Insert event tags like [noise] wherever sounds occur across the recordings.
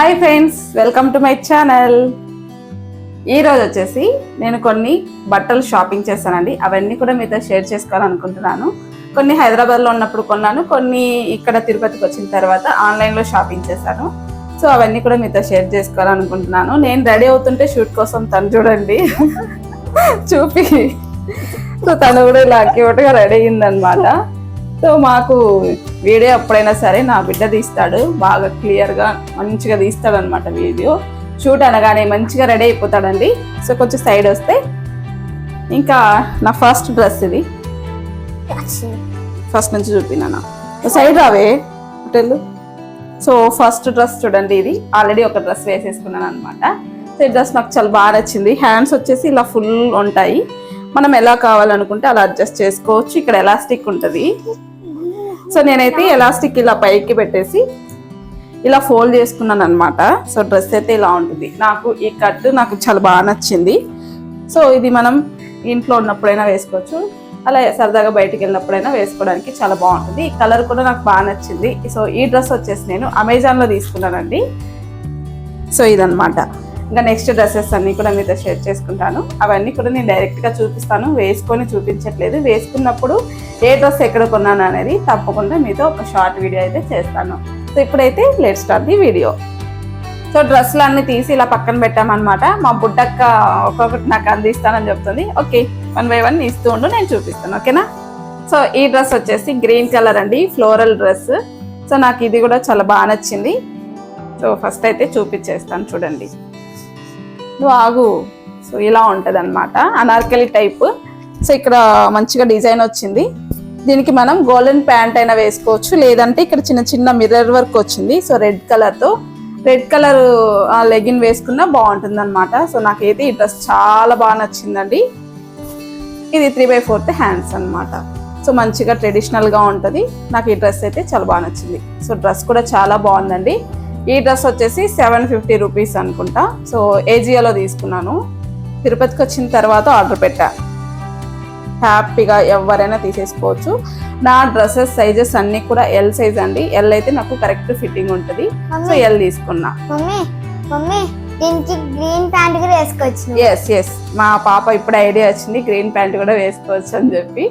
Hi friends welcome to my channel. ఈరోజు వచ్చేసి నేను కొన్ని బట్టలు షాపింగ్ చేశానండి అవన్నీ కూడా మీతో షేర్ చేసుకోవాలనుకుంటున్నాను. కొన్ని హైదరాబాద్లో ఉన్నప్పుడు కొన్నాను కొన్ని ఇక్కడ తిరుపతికి వచ్చిన తర్వాత ఆన్లైన్లో షాపింగ్ చేశాను. సో అవన్నీ కూడా మీతో షేర్ చేసుకోవాలనుకుంటున్నాను. నేను రెడీ అవుతుంటే షూట్ కోసం తను చూడండి. [laughs] చూపి. సో తను కూడా ఇలా అక్యూట్గా రెడీ అయిందనమాట సో మాకు వీడియో ఎప్పుడైనా సరే నా బిడ్డ తీస్తాడు. బాగా క్లియర్గా మంచిగా తీస్తాడు అనమాట వీడియో. షూట్ అనగానే మంచిగా రెడీ అయిపోతాడండి. సో కొంచెం సైడ్ వస్తే ఇంకా నా ఫస్ట్ డ్రెస్ ఇది. ఫస్ట్ నుంచి చూపినా సైడ్ రావే హోటల్. సో ఫస్ట్ డ్రెస్ చూడండి ఇది. ఆల్రెడీ ఒక డ్రెస్ వేసేసుకున్నాను అనమాట సో ఈ డ్రెస్ నాకు చాలా బాగా నచ్చింది. హ్యాండ్స్ వచ్చేసి ఇలా ఫుల్ ఉంటాయి. మనం ఎలా కావాలనుకుంటే అలా అడ్జస్ట్ చేసుకోవచ్చు. ఇక్కడ ఎలాస్టిక్ ఉంటుంది. సో నేనైతే ఎలాస్టిక్ ఇలా పైకి పెట్టేసి ఇలా ఫోల్డ్ చేసుకున్నాను అనమాట సో డ్రెస్ అయితే ఇలా ఉంటుంది. నాకు ఈ కట్ నాకు చాలా బాగా నచ్చింది. సో ఇది మనం ఇంట్లో ఉన్నప్పుడైనా వేసుకోవచ్చు. అలా సరదాగా బయటికి వెళ్ళినప్పుడైనా వేసుకోవడానికి చాలా బాగుంటుంది. ఈ కలర్ కూడా నాకు బాగా నచ్చింది. సో ఈ డ్రెస్ వచ్చేసి నేను అమెజాన్లో తీసుకున్నానండి. సో ఇదనమాట ఇంకా నెక్స్ట్ డ్రెస్సెస్ అన్నీ కూడా మీతో షేర్ చేసుకుంటాను. అవన్నీ కూడా నేను డైరెక్ట్గా చూపిస్తాను. వేసుకొని చూపించట్లేదు. వేసుకున్నప్పుడు ఏ డ్రెస్ ఎక్కడ కొన్నాను అనేది తప్పకుండా మీతో ఒక షార్ట్ వీడియో అయితే చేస్తాను. సో ఇప్పుడైతే let start the video. So డ్రెస్సులు అన్నీ తీసి ఇలా పక్కన పెట్టామన్నమాట. మా బుడ్డక్క ఒక్కొక్కటి నాకు అందిస్తానని చెప్తుంది. ఓకే వన్ బై వన్ ఇస్తూ ఉండు నేను చూపిస్తాను. ఓకేనా? సో ఈ డ్రెస్ వచ్చేసి గ్రీన్ కలర్ అండి. Floral dress. సో నాకు ఇది కూడా చాలా బాగా నచ్చింది. సో ఫస్ట్ అయితే చూపించేస్తాను చూడండి. నువ్వు ఆగు. సో ఇలా ఉంటుంది అనమాట అనార్కలి టైప్ సో ఇక్కడ మంచిగా డిజైన్ వచ్చింది. దీనికి మనం గోల్డెన్ ప్యాంట్ అయినా వేసుకోవచ్చు. లేదంటే ఇక్కడ చిన్న చిన్న మిర్రర్ వర్క్ వచ్చింది. సో రెడ్ కలర్తో రెడ్ కలర్ లెగిన్ వేసుకున్నా బాగుంటుంది అనమాట సో నాకైతే ఈ డ్రెస్ చాలా బాగా నచ్చిందండి. ఇది త్రీ బై ఫోర్త్ హ్యాండ్స్ అన్నమాట. సో మంచిగా ట్రెడిషనల్గా ఉంటుంది. నాకు ఈ డ్రెస్ అయితే చాలా బాగా నచ్చింది. సో డ్రెస్ కూడా చాలా బాగుందండి. ఈ డ్రెస్ వచ్చేసి సెవెన్ ఫిఫ్టీ రూపీస్ అనుకుంటా. సో ఏజియోలో తీసుకున్నాను. తిరుపతికి వచ్చిన తర్వాత ఆర్డర్ పెట్టా. హ్యాపీగా ఎవరైనా తీసేసుకోవచ్చు. నా డ్రెస్సెస్ సైజెస్ అన్నీ కూడా ఎల్ సైజ్ అండి. ఎల్ అయితే నాకు కరెక్ట్ ఫిట్టింగ్ ఉంటుంది. సో ఎల్ తీసుకున్నా. దీనికి గ్రీన్ ప్యాంట్ ఎస్ ఎస్ మా పాప ఇప్పుడు ఐడియా వచ్చింది గ్రీన్ ప్యాంట్ కూడా వేసుకోవచ్చు అని చెప్పి.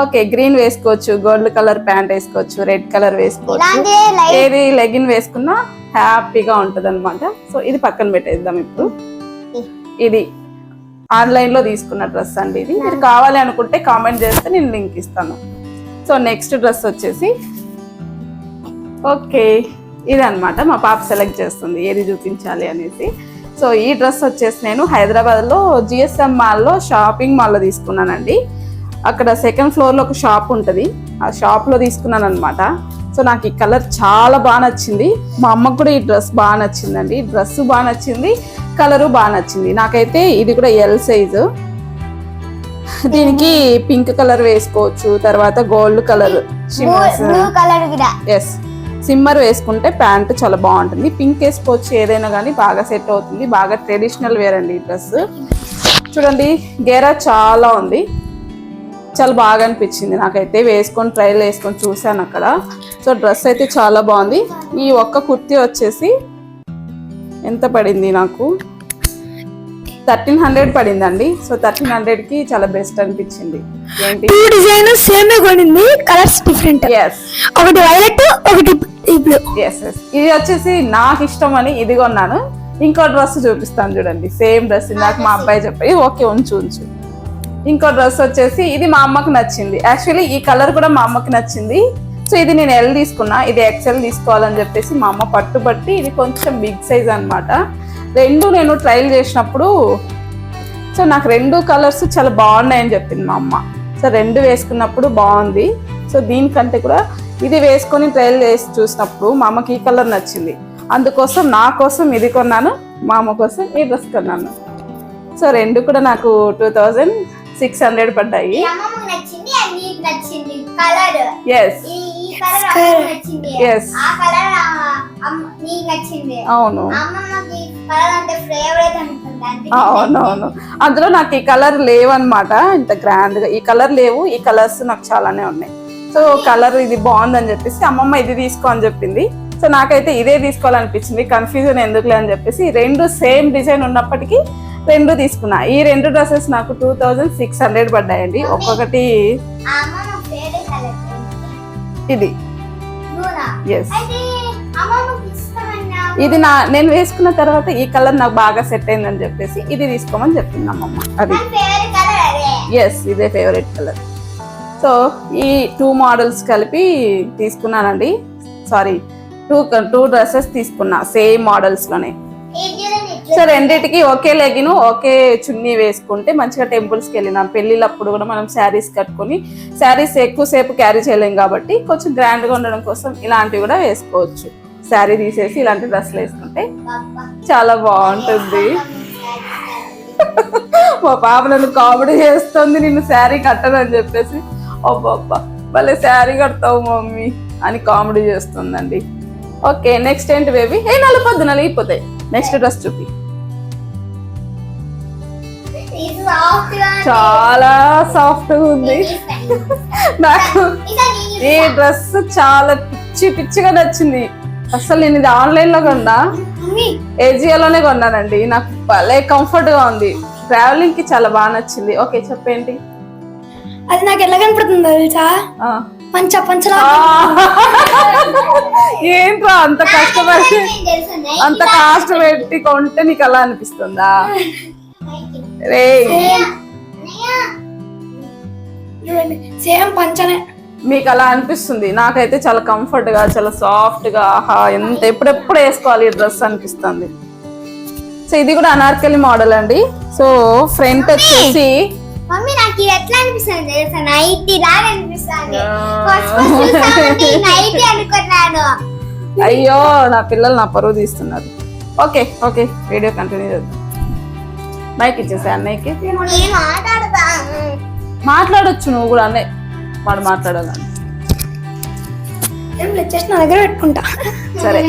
ఓకే గ్రీన్ వేసుకోవచ్చు గోల్డ్ కలర్ ప్యాంట్ వేసుకోవచ్చు రెడ్ కలర్ వేసుకోవచ్చు. ఏది లెగిన్ వేసుకున్నా హ్యాపీగా ఉంటది అనమాట సో ఇది పక్కన పెట్టేద్దాం ఇప్పుడు. ఇది ఆన్లైన్లో తీసుకున్న డ్రెస్ అండి ఇది. మీరు కావాలి అనుకుంటే కామెంట్ చేస్తే నేను లింక్ ఇస్తాను. సో నెక్స్ట్ డ్రెస్ వచ్చేసి ఓకే ఇది అనమాట మా పాప సెలెక్ట్ చేస్తుంది. ఏది చూపించాలి అనేసి. సో ఈ డ్రెస్ వచ్చేసి నేను హైదరాబాద్లో జిఎస్ఎం మాల్లో షాపింగ్ మాల్లో తీసుకున్నానండి. అక్కడ సెకండ్ ఫ్లోర్లో ఒక షాప్ ఉంటుంది. ఆ షాప్లో తీసుకున్నాను అనమాట సో నాకు ఈ కలర్ చాలా బాగా నచ్చింది. మా అమ్మకు కూడా ఈ డ్రెస్ బాగా నచ్చిందండి. డ్రెస్ బాగా నచ్చింది కలరు బాగా నచ్చింది. నాకైతే ఇది కూడా ఎల్ సైజు దీనికి పింక్ కలర్ వేసుకోవచ్చు తర్వాత గోల్డ్ కలర్ ఎస్ సిమ్మర్ వేసుకుంటే ప్యాంట్ చాలా బాగుంటుంది. పింక్ వేసుకోవచ్చు ఏదైనా కానీ బాగా సెట్ అవుతుంది. బాగా ట్రెడిషనల్ వేర్ అండి ఈ డ్రెస్. చూడండి గేరా చాలా ఉంది. చాలా బాగా అనిపించింది నాకైతే. వేసుకొని ట్రైల్ వేసుకొని చూశాను అక్కడ. సో డ్రెస్ అయితే చాలా బాగుంది. ఈ ఒక్క కుర్తీ వచ్చేసి ఎంత పడింది నాకు? థర్టీన్ హండ్రెడ్ పడిందండి. సో థర్టీన్ హండ్రెడ్కి చాలా బెస్ట్ అనిపించింది. ఏంటి? డిజైన్ సేమ్ కొనింది. కలర్స్ డిఫరెంట్ ఒకటి వైలెట్ ఒకటి బ్లూ ఎస్ ఎస్ ఇది వచ్చేసి నాకు ఇష్టం అని ఇది కొన్నాను ఇంకో డ్రెస్ చూపిస్తాను చూడండి. సేమ్ డ్రెస్ ఇందాక మా అబ్బాయి చెప్పి ఓకే ఉంచు ఉంచు. ఇంకో డ్రెస్ వచ్చేసి ఇది మా అమ్మకు నచ్చింది. యాక్చువల్లీ ఈ కలర్ కూడా మా అమ్మకి నచ్చింది. సో ఇది నేను ఎల్ తీసుకున్నా. ఇది ఎక్సెల్ తీసుకోవాలని చెప్పేసి మా అమ్మ పట్టుబట్టి ఇది కొంచెం బిగ్ సైజ్ అన్నమాట. రెండు నేను ట్రయల్ చేసినప్పుడు సో నాకు రెండు కలర్స్ చాలా బాగున్నాయని చెప్పింది మా అమ్మ. సో రెండు వేసుకున్నప్పుడు బాగుంది. సో దీనికంటే కూడా ఇది వేసుకొని ట్రయల్ చేసి చూసినప్పుడు మా అమ్మకి ఈ కలర్ నచ్చింది. అందుకోసం నా కోసం ఇది కొన్నాను మా అమ్మ కోసం ఈ డ్రెస్ కొన్నాను. సో రెండు కూడా నాకు టూ థౌజండ్ సిక్స్ హండ్రెడ్ పడ్డాయి. అవును. అవునవును అందులో నాకు ఈ కలర్ లేవన్నమాట ఇంత గ్రాండ్గా. ఈ కలర్ లేవు ఈ కలర్స్ నాకు చాలానే ఉన్నాయి. సో కలర్ ఇది బాగుందని చెప్పేసి అమ్మమ్మ ఇది తీసుకో అని చెప్పింది. సో నాకైతే ఇదే తీసుకోవాలనిపించింది. కన్ఫ్యూజన్ ఎందుకులే అని చెప్పేసి రెండు సేమ్ డిజైన్ ఉన్నప్పటికీ రెండు తీసుకున్నా. ఈ రెండు డ్రెస్సెస్ నాకు టూ థౌజండ్ సిక్స్ హండ్రెడ్ పడ్డాయండి. ఒక్కొక్కటి ఇది. ఎస్ ఇది నా నేను వేసుకున్న తర్వాత ఈ కలర్ నాకు బాగా సెట్ అయిందని చెప్పేసి ఇది తీసుకోమని చెప్పింది అమ్మమ్మ. అదే. ఎస్ ఇదే ఫేవరెట్ కలర్. సో ఈ టూ మోడల్స్ కలిపి తీసుకున్నానండి. సారీ టూ టూ డ్రెస్సెస్ తీసుకున్నా సేమ్ మోడల్స్లోనే ఇది సో రెండిటికి ఒకే లెగిన్ ఒకే చున్నీ వేసుకుంటే మంచిగా టెంపుల్స్కి వెళ్ళినాం. పెళ్ళిళ్ళప్పుడు కూడా మనం శారీస్ కట్టుకొని శారీస్ ఎక్కువసేపు క్యారీ చేయలేం కాబట్టి కొంచెం గ్రాండ్గా ఉండడం కోసం ఇలాంటివి కూడా వేసుకోవచ్చు. శారీ తీసేసి ఇలాంటి డ్రెస్సులు వేసుకుంటే చాలా బాగుంటుంది. [laughs] మా పాప నన్ను కామెడీ చేస్తుంది నిన్ను శారీ కట్టను చెప్పేసి. అబ్బబ్బా భలే శారీ కడతావు మమ్మీ అని కామెడీ చేస్తుందండి. ఓకే నెక్స్ట్ ఏంటి బేబీ ఏ నలిపొద్దు నలిగిపోతాయి నెక్స్ట్ డ్రెస్ చూపి. చాలా సాఫ్ట్గా ఉంది. నాకు ఈ డ్రెస్ చాలా పిచ్చి పిచ్చిగా నచ్చింది. అసలు నేను ఇది ఆన్లైన్లో కొన్నా. ఏజియోలోనే కొన్నానండి. నాకు భలే కంఫర్ట్గా ఉంది. ట్రావెలింగ్కి చాలా బాగా నచ్చింది. ఓకే చెప్పేంటి? అది నాకు ఎలా కనపడుతుందో తెలుసా. పంచ పంచలా. ఏంట్రా అంత కష్టపడి అంత కాస్ట్ పెట్టి కొంటే నీకు అలా అనిపిస్తుందా? రే సేమ్ పంచనే. మీకు అలా అనిపిస్తుంది. నాకైతే చాలా కంఫర్ట్గా చాలా సాఫ్ట్గా ఆహా ఎంత ఎప్పుడెప్పుడు వేసుకోవాలి ఈ డ్రెస్ అనిపిస్తుంది. సో ఇది కూడా అనార్కలి మోడల్ అండి. సో ఫ్రంట్ వచ్చేసి మమ్మీ నాకు ఇది ఎట్లా అనిపిస్తుంది తెలుసా? నైట్ లాగా అనిపిస్తుంది. ఫస్ట్ ఫస్ట్ చూసామంటే నైట్ అనుకున్నాను. అయ్యో నా పిల్లలు నా పరువు తీస్తున్నారు. ఓకే ఓకే వీడియో కంటిన్యూ చేద్దాం. మైక్ ఇచ్చేసా అన్నయ్యకి. మాట్లాడొచ్చు నువ్వు కూడా అన్నయ్య. వాడు మాట్లాడాలని. నా దగ్గర పెట్టుకుంటా. సరే.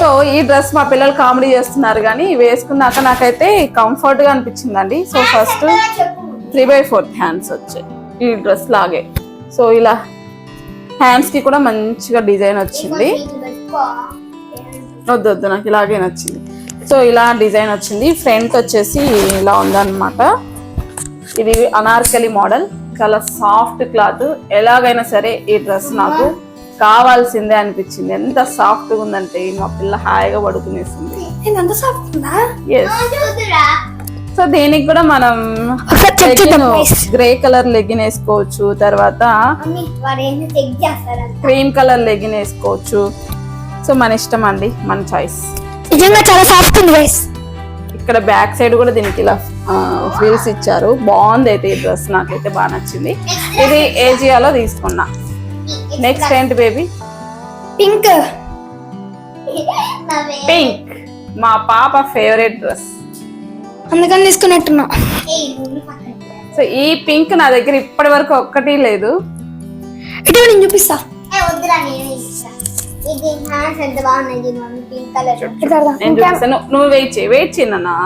సో ఈ డ్రెస్ మా పిల్లలు కామెడీ చేస్తున్నారు కానీ వేసుకున్నాక నాకైతే కంఫర్ట్గా అనిపించిందండి. So first three by fourth hands వచ్చాయి. ఈ డ్రెస్ లాగే. సో ఇలా హ్యాండ్స్కి కూడా మంచిగా డిజైన్ వచ్చింది. వద్దు వద్దు నాకు ఇలాగే నచ్చింది. సో ఇలా డిజైన్ వచ్చింది. ఫ్రంట్ వచ్చేసి ఇలా ఉందన్నమాట. ఇది అనార్కలి మోడల్. చాలా సాఫ్ట్ క్లాత్ ఎలాగైనా సరే ఈ డ్రెస్ నాకు కావాల్సిందే అనిపించింది. ఎంత సాఫ్ట్గా ఉందంటే మా పిల్ల హాయిగా పడుకునేసింది. సో దీనికి కూడా మనం. గ్రే కలర్ లెగిన్ వేసుకోవచ్చు తర్వాత క్రీమ్ కలర్ లెగిన్ వేసుకోవచ్చు. సో మన ఇష్టం అండి మన చాయిస్. నిజంగా చాలా సాఫ్ట్ ఉంది గైస్ ఇక్కడ బ్యాక్ సైడ్ కూడా దీనికి ఇలా ఫ్రిల్స్ ఇచ్చారు. బాగుంది అయితే ఈ డ్రెస్ నాకైతే బాగా నచ్చింది. ఇది ఏజియాలో తీసుకున్నా. నెక్స్ట్ ఏంటి బేబీ పింక్ పింక్ మా పాప ఫేవరెట్ డ్రెస్ అందుకని తీసుకున్నట్టున్నా. సో ఈ పింక్ నా దగ్గర ఇప్పటి వరకు ఒక్కటి లేదు. ఇటు నేను చూపిస్తా. నేనే చూపిస్తాను నువ్వు వెయిట్ చేయి వెయిట్ చేయనన్నా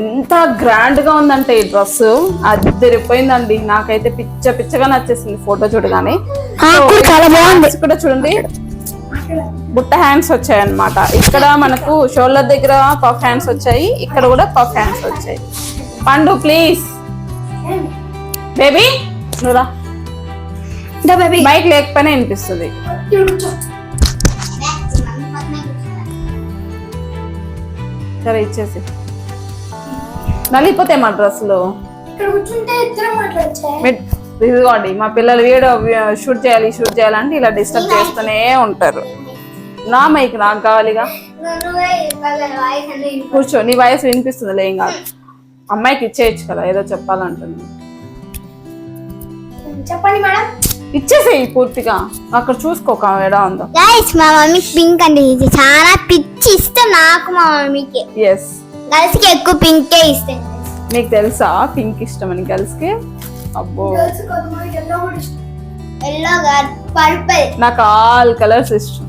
ఎంత గ్రాండ్గా ఉందంటే ఈ డ్రెస్ అద్దరిపోయిందండి. నాకైతే పిచ్చ పిచ్చగా నచ్చేసింది. ఫోటో చూడగానే. కూడా చూడండి. బుట్ట హ్యాండ్స్ వచ్చాయి అన్నమాట ఇక్కడ మనకు షోల్డర్ దగ్గర పఫ్ హ్యాండ్స్ వచ్చాయి ఇక్కడ కూడా పఫ్ హ్యాండ్స్ వచ్చాయి. పండు ప్లీజ్. బేబీ నువ్వురా బైక్ లేకపోయినా వినిపిస్తుంది. సరే ఇచ్చేసి. నలిగిపోతే మా డ్రెస్సులు. ఇదిగోండి మా పిల్లలు వీడియో షూట్ చేయాలి షూట్ చేయాలంటే ఇలా డిస్టర్బ్ చేస్తూనే ఉంటారు. నా మైక్ నాకు కావాలిగా? కూర్చో నీ వాయిస్ వినిపిస్తుంది ఏం కాదు. అమ్మాయికి ఇచ్చేయచ్చు కదా ఏదో చెప్పాలంటుంది. చెప్పండి మేడం. ఇచ్చేసేయి పూర్తిగా. అక్కడ చూసుకోక ఏడా ఉందో. గైస్ మా మమ్మీకి పింక్ అంటే ఇది చాలా పిచ్చి ఇష్టం నాకు మా మమ్మీకి. ఎస్ గర్ల్స్కి ఎక్కువ పింకే ఇష్టం. నీకు తెలుసా పింక్ ఇష్టం అని గర్ల్స్కి? అబ్బో. ఎల్లో పర్పుల్ నాకు ఆల్ కలర్స్ ఇష్టం.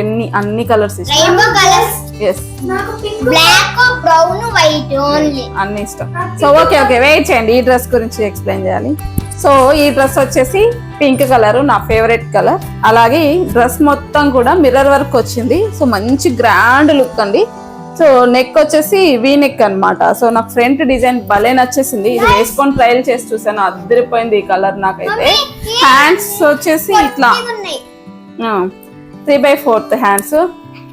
ఎన్ని అన్ని కలర్స్ ఇష్టం? రెయిన్బో కలర్స్ ఎస్ నాకు pink black brown white only అన్ని ఇష్టం. సో ఓకే ఓకే వెయిట్ చేయండి. ఈ డ్రెస్ గురించి ఎక్స్ప్లెయిన్ చేయాలి. సో ఈ డ్రెస్ వచ్చేసి పింక్ కలర్ నా ఫేవరెట్ కలర్ అలాగే డ్రెస్ మొత్తం కూడా మిర్రర్ వర్క్ వచ్చింది. సో మంచి గ్రాండ్ లుక్ అండి. సో నెక్ వచ్చేసి వీ నెక్ అన్నమాట. సో నాకు ఫ్రంట్ డిజైన్ భలే నచ్చేసింది. ఇది వేసుకొని ట్రయల్ చేసి చూసాను అద్దరిపోయింది ఈ కలర్ నాకైతే. హ్యాండ్స్ వచ్చేసి ఇట్లా. Three by fourth hands.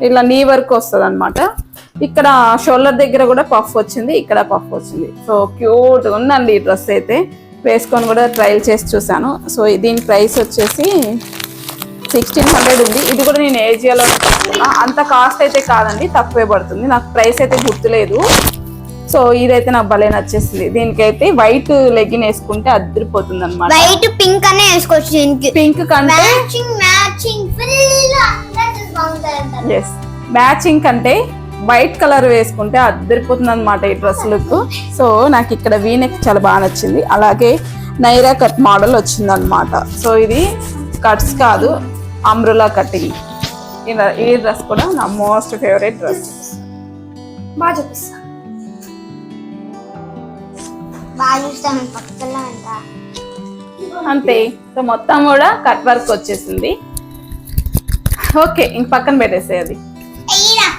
ఇలా నీ వర్క్ వస్తుంది అనమాట ఇక్కడ షోల్డర్ దగ్గర కూడా పఫ్ వచ్చింది ఇక్కడ పఫ్ వచ్చింది. సో క్యూట్ ఉందండి ఈ డ్రెస్ అయితే. వేసుకొని కూడా ట్రయల్ చేసి చూసాను సో దీని ప్రైస్ వచ్చేసి సిక్స్టీన్ హండ్రెడ్ ఉంది. ఇది కూడా నేను ఏజియాలో అంత కాస్ట్ అయితే కాదండి తక్కువే పడుతుంది. నాకు ప్రైస్ అయితే గుర్తులేదు. సో ఇదైతే నాకు భలే నచ్చేసింది. దీనికైతే వైట్ లెగ్గిన్ వేసుకుంటే అద్దరిపోతుంది అనమాట వైట్ పింక్ అనే వేసుకోవచ్చు దీనికి. పింక్ కంటే ఎస్ మ్యాచింగ్ కంటే వైట్ కలర్ వేసుకుంటే అద్దరిపోతుంది అనమాట ఈ డ్రెస్ లుక్. సో నాకు ఇక్కడ వీనెక్ చాలా బాగా నచ్చింది. అలాగే నైరా కట్ మోడల్ వచ్చింది అనమాట సో ఇది కట్స్ కాదు అమ్రులా కటింగ్ ఈ డ్రెస్ కూడా నా మోస్ట్ ఫేవరెట్ డ్రెస్. బాగా చూపిస్తా. బాగా అంట అంతే సో మొత్తం కూడా కట్ వర్క్ వచ్చేసింది. ఓకే ఇంక పక్కన పెట్టేసే అది.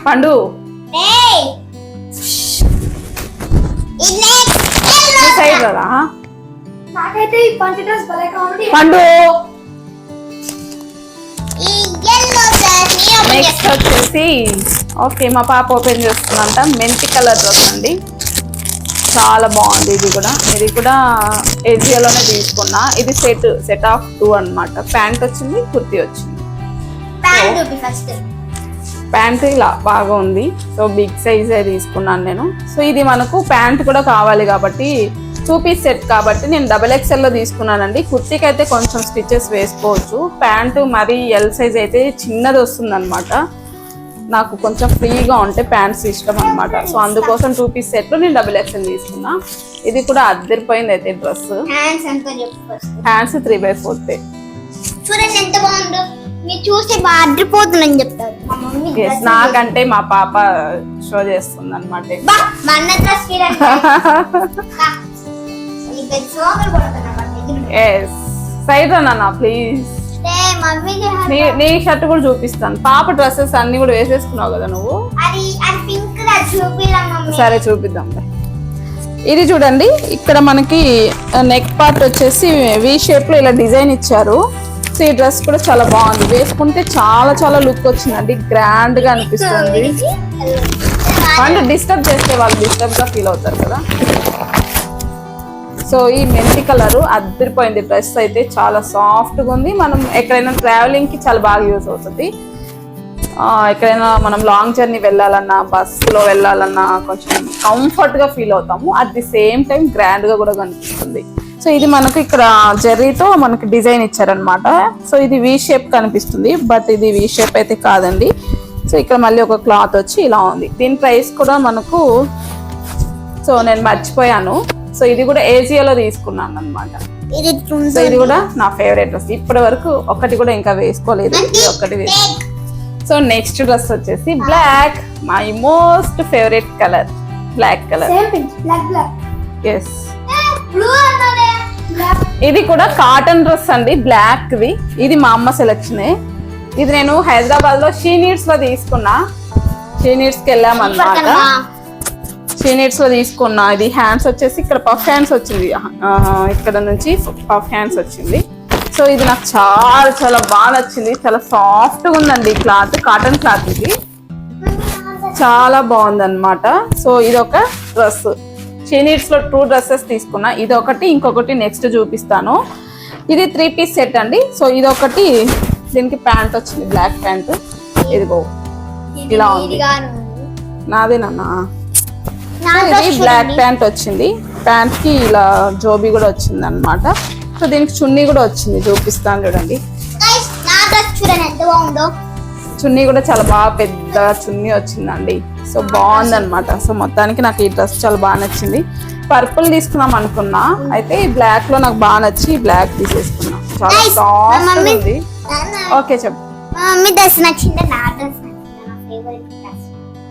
పండు. ఏయ్. ఇది ఈ సైడ్ కదా నాకైతే ఈ పంచి డ్రెస్ భలేగా ఉంది పండు. నెక్స్ట్ వచ్చేసి ఓకే మా పాప ఓపెన్ చేస్తుందంట మెంతి కలర్ డ్రెస్ అండి. చాలా బాగుంది ఇది కూడా. ఇది కూడా ఏజియాలోనే తీసుకున్నా. ఇది సెట్ సెట్ ఆఫ్ టూ అన్నమాట. ప్యాంట్ వచ్చింది కుర్తీ వచ్చింది. ప్యాంట్ ఇలా బాగా ఉంది. సో బిగ్ సైజే తీసుకున్నాను నేను. సో ఇది మనకు ప్యాంట్ కూడా కావాలి కాబట్టి టూ పీస్ సెట్ కాబట్టి నేను డబల్ ఎక్స్ఎల్లో తీసుకున్నానండి. కుర్తీకి అయితే కొంచెం స్టిచెస్ వేసుకోవచ్చు. ప్యాంటు మరీ ఎల్ సైజ్ అయితే చిన్నది వస్తుంది నాకు కొంచెం ఫ్రీగా ఉంటే ప్యాంట్స్ ఇష్టం అనమాట సో అందుకోసం టూ పీస్ సెట్లో నేను డబుల్ ఎక్స్ఎల్ తీసుకున్నా. ఇది కూడా అద్దరిపోయింది అయితే dress. Hands three by fourth చూడండి ఎంత బాగుందో. మీరు చూస్తే చెప్తారు. నాకంటే మా పాప షో చేస్తుంది అనమాట అన్న సైడ్ నాన్న ప్లీజ్ నీ నీ షర్ట్ కూడా చూపిస్తాను. పాప డ్రెస్సెస్ అన్ని కూడా వేసేసుకున్నావు కదా నువ్వు? సరే చూపిద్దాం ఇది చూడండి ఇక్కడ మనకి నెక్ పార్ట్ వచ్చేసి వి షేప్లో ఇలా డిజైన్ ఇచ్చారు. సో ఈ డ్రెస్ కూడా చాలా బాగుంది. వేసుకుంటే చాలా చాలా లుక్ వచ్చిందండి. గ్రాండ్గా అనిపిస్తుంది. వాళ్ళు డిస్టర్బ్ చేస్తే వాళ్ళు డిస్టర్బ్గా ఫీల్ అవుతారు కదా. సో ఈ మెంతి కలర్ అద్దరిపోయింది. డ్రెస్ అయితే చాలా సాఫ్ట్గా ఉంది. మనం ఎక్కడైనా ట్రావెలింగ్కి చాలా బాగా యూస్ అవుతుంది. ఎక్కడైనా మనం లాంగ్ జర్నీ వెళ్ళాలన్నా బస్సులో వెళ్ళాలన్నా కొంచెం కంఫర్ట్గా ఫీల్ అవుతాము. అట్ ది సేమ్ టైం గ్రాండ్గా కూడా కనిపిస్తుంది. సో ఇది మనకు ఇక్కడ జెర్రీతో మనకి డిజైన్ ఇచ్చారనమాట సో ఇది వి షేప్ కనిపిస్తుంది. బట్ ఇది వి షేప్ అయితే కాదండి. సో ఇక్కడ మళ్ళీ ఒక క్లాత్ వచ్చి ఇలా ఉంది. దీని ప్రైస్ కూడా మనకు సో నేను మర్చిపోయాను. సో ఇది కూడా ఏజియాలో తీసుకున్నాను అనమాట సో ఇది కూడా నా ఫేవరెట్ డ్రెస్. ఇప్పటి వరకు ఒకటి కూడా ఇంకా వేసుకోలేదు. ఇది ఒక్కటి వేసుకో సో నెక్స్ట్ డ్రెస్ వచ్చేసి black my most favourite colour. Black colour. Yes ఇది కూడా కాటన్ డ్రెస్ అండి బ్లాక్ ది ఇది మా అమ్మ సెలక్షనే. ఇది నేను హైదరాబాద్లో షీ నీడ్స్లో తీసుకున్నా. షీ నీడ్స్కి వెళ్ళామన్నమాట షీ నీడ్స్లో తీసుకున్నా ఇది హ్యాండ్స్ వచ్చేసి ఇక్కడ పఫ్ హ్యాండ్స్ వచ్చింది. ఇక్కడ నుంచి పఫ్ హ్యాండ్స్ వచ్చింది. సో ఇది నాకు చాలా చాలా బాగా నచ్చింది. చాలా సాఫ్ట్గా ఉందండి క్లాత్ కాటన్ క్లాత్ ఇది. చాలా బాగుంది అనమాట సో ఇది ఒక డ్రెస్ షీనీడ్స్లో టూ డ్రెస్సెస్ తీసుకున్నా. ఇది ఒకటి ఇంకొకటి నెక్స్ట్ చూపిస్తాను. ఇది త్రీ పీస్ సెట్ అండి. సో ఇది ఒకటి దీనికి ప్యాంట్ వచ్చింది బ్లాక్ ప్యాంట్ ఇదిగో ఇలా ఉంది. నాదేనన్నా ఇది బ్లాక్ ప్యాంట్ వచ్చింది. ప్యాంట్కి ఇలా జోబీ కూడా వచ్చింది అనమాట సో దీనికి చున్నీ కూడా వచ్చింది. చూపిస్తాను చూడండి. చున్నీ కూడా చాలా బాగా పెద్ద చున్నీ వచ్చిందండి. సో బాగుంది అనమాట సో మొత్తానికి నాకు ఈ డ్రెస్ చాలా బాగా నచ్చింది. పర్పుల్ తీసుకుందాం అనుకున్నా. అయితే ఈ బ్లాక్లో నాకు బాగా నచ్చి బ్లాక్ తీసేసుకున్నా. చాలా. సాఫ్ట్ ఉంది. ఓకే చెప్పు. మా మమ్మీ డ్రెస్ నచ్చింది నా డ్రెస్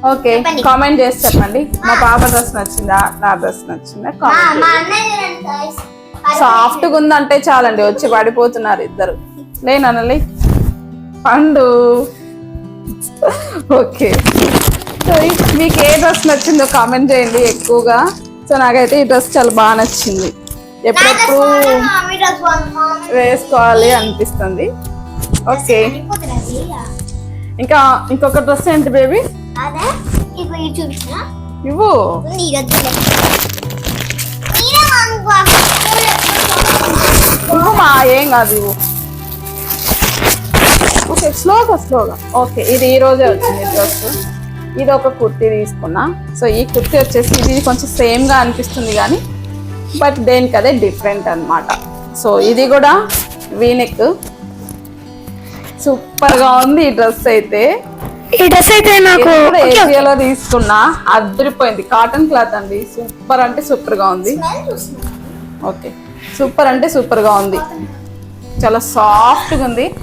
ఓకే. కామెంట్ చేసి చెప్పండి. మా పాప డ్రెస్ నచ్చిందా? నా డ్రెస్ నచ్చిందా? కామెంట్. సాఫ్ట్గా ఉందంటే చాలండి వచ్చి పడిపోతున్నారు ఇద్దరు. లేనలే పండు. ఓకే. సో మీకు ఏ డ్రెస్ నచ్చిందో కామెంట్ చేయండి ఎక్కువగా. సో నాకైతే ఈ డ్రెస్ చాలా బాగా నచ్చింది. ఎప్పుడెప్పుడు వేసుకోవాలి అనిపిస్తుంది. ఓకే. ఇంకా ఇంకొక డ్రెస్ ఏంటి బేబీ అదే? ఇప్పుడు ఇది చూపించిన? ఇవ్వు. నీ దగ్గర నేనే వాడుకో. ఇవ్వు మా ఏం కాదు ఇవ్వు. ఓకే స్లోగా స్లోగా. ఓకే ఇది ఈ రోజే వచ్చింది డ్రెస్. ఇది ఒక కుర్తీ తీసుకున్నా. సో ఈ కుర్తీ వచ్చేసి ఇది కొంచెం సేమ్గా అనిపిస్తుంది కానీ బట్ దేనికి అదే డిఫరెంట్ అన్నమాట. సో ఇది కూడా వీనెక్ సూపర్గా ఉంది ఈ డ్రెస్ అయితే. ఈ డ్రెస్ అయితే నాకు ఏరియాలో తీసుకున్నా అదిరిపోయింది. కాటన్ క్లాత్ అండి. సూపర్ అంటే సూపర్గా ఉంది. ఓకే సూపర్ అంటే సూపర్గా ఉంది. చాలా సాఫ్ట్గా ఉంది.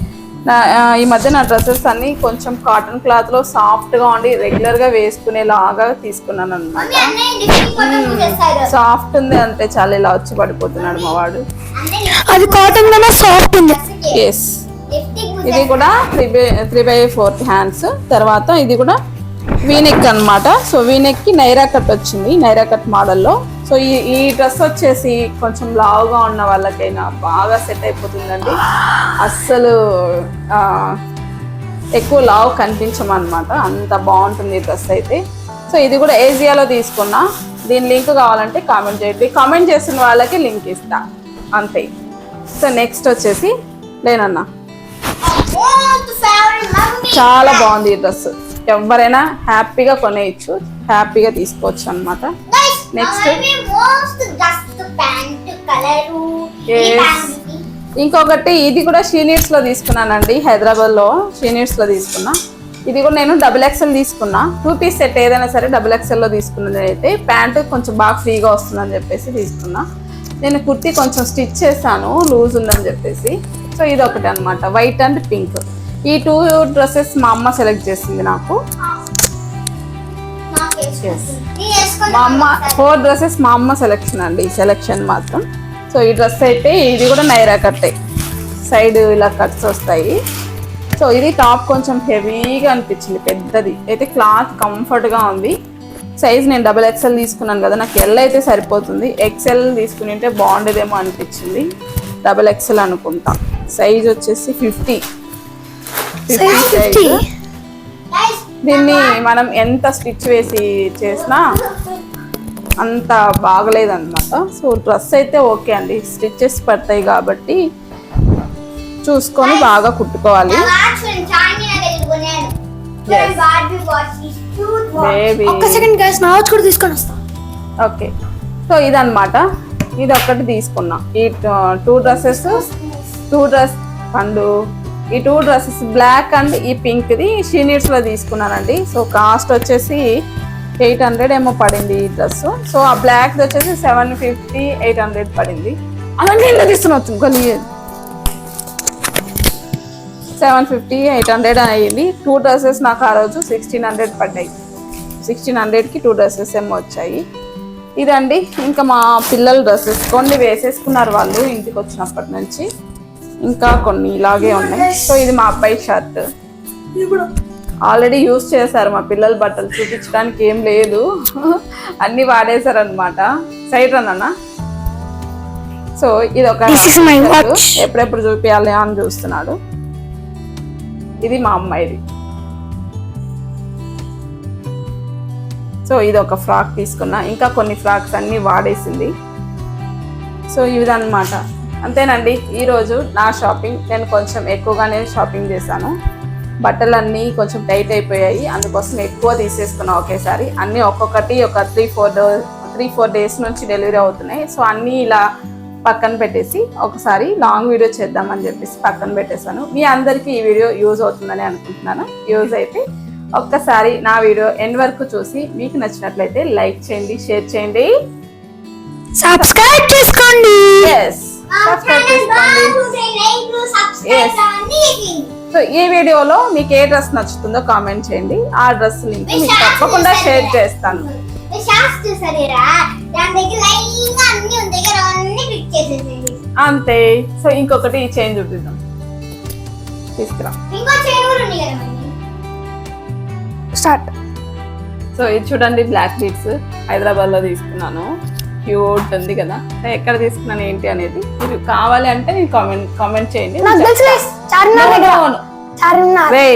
నా- ఈ మధ్య నా డ్రెస్సెస్ అన్ని కొంచెం కాటన్ క్లాత్లో సాఫ్ట్గా ఉండి రెగ్యులర్గా వేసుకునేలాగా తీసుకున్నాను అనమాట చేస్తారు సాఫ్ట్ ఉంది అంటే చాలా ఇలా వచ్చి పడిపోతున్నాడు మా వాడు. అది కాటన్ సాఫ్ట్ ఉంది. ఎస్ ఇది కూడా three by three by fourth hands తర్వాత ఇది కూడా వీనెక్ అన్నమాట. సో వీనెక్కి నైరా కట్ వచ్చింది నైరా కట్ మోడల్లో సో ఈ ఈ డ్రెస్ వచ్చేసి కొంచెం లావుగా ఉన్న వాళ్ళకైనా బాగా సెట్ అయిపోతుందండి. అస్సలు ఎక్కువ లావు కనిపించమన్నమాట. అంత బాగుంటుంది ఈ డ్రెస్ అయితే. సో ఇది కూడా ఏజియాలో తీసుకున్నా. దీని లింక్ కావాలంటే కామెంట్ చేయండి. కామెంట్ చేసిన వాళ్ళకి లింక్ ఇస్తా. అంతే. సో నెక్స్ట్ వచ్చేసి లేనన్నా. చాలా బాగుంది ఈ డ్రెస్. ఎవరైనా హ్యాపీగా కొనేయచ్చు. హ్యాపీగా తీసుకోవచ్చు అనమాట. ప్యాంట్ ఇంకొకటి ఇది కూడా షీనీడ్స్లో తీసుకున్నానండి హైదరాబాద్లో షీనీడ్స్లో తీసుకున్నా. ఇది కూడా నేను డబుల్ ఎక్స్ఎల్ తీసుకున్నా. టూ పీస్ సెట్ ఏదైనా సరే డబుల్ ఎక్స్ఎల్లో తీసుకున్నది అయితే ప్యాంట్ కొంచెం బాగా ఫ్రీగా వస్తుందని చెప్పేసి తీసుకున్నా. నేను కుర్తీ కొంచెం స్టిచ్ చేశాను లూజ్ ఉందని చెప్పేసి. సో ఇది ఒకటి అనమాట వైట్ అండ్ పింక్ ఈ టూ డ్రెస్సెస్ మా అమ్మ సెలెక్ట్ చేసింది నాకు. మా అమ్మ ఫోర్ డ్రెస్సెస్ మా అమ్మ సెలెక్షన్ అండి. సెలెక్షన్ మాత్రం. సో ఈ డ్రెస్ అయితే ఇది కూడా నైరా కట్టే. సైడ్ ఇలా కట్స్ వస్తాయి. సో ఇది టాప్ కొంచెం హెవీగా అనిపించింది. పెద్దది. అయితే క్లాత్ కంఫర్ట్గా ఉంది. సైజ్ నేను డబుల్ ఎక్స్ఎల్ తీసుకున్నాను కదా నాకు ఎల్ అయితే సరిపోతుంది. ఎక్స్ఎల్ తీసుకుని ఉంటే బాగుండేదేమో అనిపించింది. డబుల్ ఎక్స్ఎల్ అనుకుంటా. సైజ్ వచ్చేసి ఫిఫ్టీ. Fifty size. దీన్ని మనం ఎంత స్టిచ్ వేసి చేసినా అంత బాగలేదన్నమాట. సో డ్రెస్ అయితే ఓకే అండి. స్టిచెస్ పడతాయి కాబట్టి చూసుకొని బాగా కుట్టుకోవాలి. ఓకే సో ఇదన్నమాట. ఇది ఒక్కటి తీసుకున్నా. ఈ two dresses two dress and ఈ టూ డ్రెస్సెస్ బ్లాక్ అండ్ ఈ పింక్ది షీనిట్స్లో తీసుకున్నానండి. సో కాస్ట్ వచ్చేసి ఎయిట్ హండ్రెడ్ ఏమో పడింది ఈ డ్రెస్ సో ఆ బ్లాక్ది వచ్చేసి సెవెన్ ఫిఫ్టీ ఎయిట్ హండ్రెడ్ పడింది. అలాగే ఇలా తీసుకునవచ్చు కొన్ని సెవెన్ ఫిఫ్టీ ఎయిట్ హండ్రెడ్ అయ్యింది టూ డ్రెస్సెస్ నాకు ఆ రోజు సిక్స్టీన్ హండ్రెడ్ పడ్డాయి. సిక్స్టీన్ హండ్రెడ్కి టూ డ్రెస్సెస్ ఏమో వచ్చాయి. ఇదండి. ఇంకా మా పిల్లల డ్రెస్సెస్ కొన్ని వేసేసుకున్నారు వాళ్ళు ఇంటికి వచ్చినప్పటి నుంచి. ఇంకా కొన్ని ఇలాగే ఉన్నాయి. సో ఇది మా అబ్బాయి షర్ట్. ఆల్రెడీ యూస్ చేశారు మా పిల్లల బట్టలు. చూపించడానికి ఏం లేదు. అన్ని వాడేశారు అనమాట సైడ్ రన్ సో ఇది ఒక. ఎప్పుడెప్పుడు చూపించాలి అని చూస్తున్నాడు. ఇది మా అమ్మాయిది. సో ఇది ఒక ఫ్రాక్ తీసుకున్నా. ఇంకా కొన్ని ఫ్రాక్స్ అన్ని వాడేసింది. సో ఇవి అనమాట అంతేనండి ఈరోజు నా షాపింగ్ నేను కొంచెం ఎక్కువగానే షాపింగ్ చేశాను. బట్టలన్నీ కొంచెం టైట్ అయిపోయాయి అందుకోసం ఎక్కువ తీసేసుకున్నా ఒకేసారి. అన్నీ ఒక్కొక్కటి ఒక త్రీ ఫోర్ డో త్రీ ఫోర్ డేస్ నుంచి డెలివరీ అవుతున్నాయి. సో అన్నీ ఇలా పక్కన పెట్టేసి ఒకసారి లాంగ్ వీడియో చేద్దామని చెప్పేసి పక్కన పెట్టేశాను. మీ అందరికీ ఈ వీడియో యూజ్ అవుతుందని అనుకుంటున్నాను. యూజ్ అయితే ఒక్కసారి నా వీడియో ఎండ్ వరకు చూసి మీకు నచ్చినట్లయితే లైక్ చేయండి షేర్ చేయండి. సబ్స్క్రైబ్ చేసుకోండి. ఎస్ సబ్స్క్రైబ్ చేసుకోండి. సో ఈ వీడియోలో మీకు ఏ డ్రెస్ నచ్చుతుందో కామెంట్ చేయండి. ఆ డ్రెస్ లింక్ మీకు తప్పకుండా షేర్ చేస్తాను. అంతే. సో ఇంకొకటి ఈ చైన్ చూపిద్దాం. తీసుకురా. స్టార్ట్ సో ఇది చూడండి బ్లాక్ బీట్స్ హైదరాబాద్లో తీసుకున్నాను. క్యూట్ ఉంది కదా. ఎక్కడ తీసుకున్నాను ఏంటి అనేది మీరు కావాలి అంటే నేను కామెంట్ కామెంట్ చేయండి. చార్మినార్ దగ్గర. చార్మినార్. రే